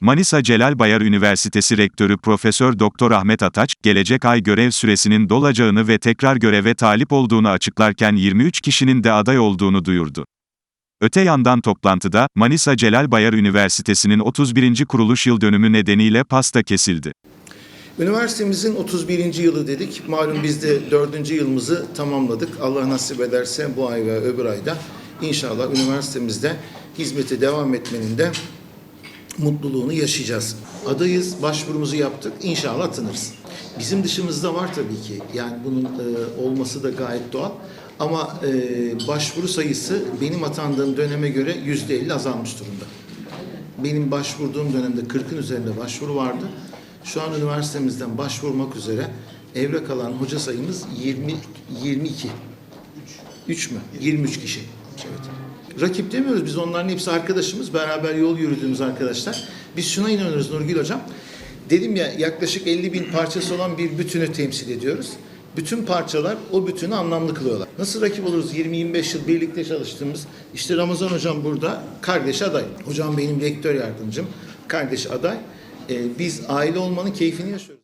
Manisa Celal Bayar Üniversitesi Rektörü Profesör Doktor Ahmet Ataç, gelecek ay görev süresinin dolacağını ve tekrar göreve talip olduğunu açıklarken 23 kişinin de aday olduğunu duyurdu. Öte yandan toplantıda, Manisa Celal Bayar Üniversitesi'nin 31. kuruluş yıl dönümü nedeniyle pasta kesildi. Üniversitemizin 31. yılı dedik. Malum biz de 4. yılımızı tamamladık. Allah nasip ederse bu ay ve öbür ayda inşallah üniversitemizde hizmete devam etmenin de mutluluğunu yaşayacağız. Adayız, başvurumuzu yaptık. İnşallah tanırız. Bizim dışımızda var tabii ki. Yani bunun e, olması da gayet doğal. Ama e, başvuru sayısı benim atandığım döneme göre yüzde elli azalmış durumda. Benim başvurduğum dönemde 40'ın üzerinde başvuru vardı. Şu an üniversitemizden başvurmak üzere evre kalan hoca sayımız 20 22. 3 mü? 23 kişi. Evet. Rakip demiyoruz biz onların hepsi arkadaşımız. Beraber yol yürüdüğümüz arkadaşlar. Biz şuna inanıyoruz Nurgül Hocam. Dedim ya yaklaşık 50 bin parçası olan bir bütünü temsil ediyoruz. Bütün parçalar o bütünü anlamlı kılıyorlar. Nasıl rakip oluruz 20-25 yıl birlikte çalıştığımız işte Ramazan Hocam burada kardeş aday. Hocam benim rektör yardımcım, kardeş aday. Ee, biz aile olmanın keyfini yaşıyoruz.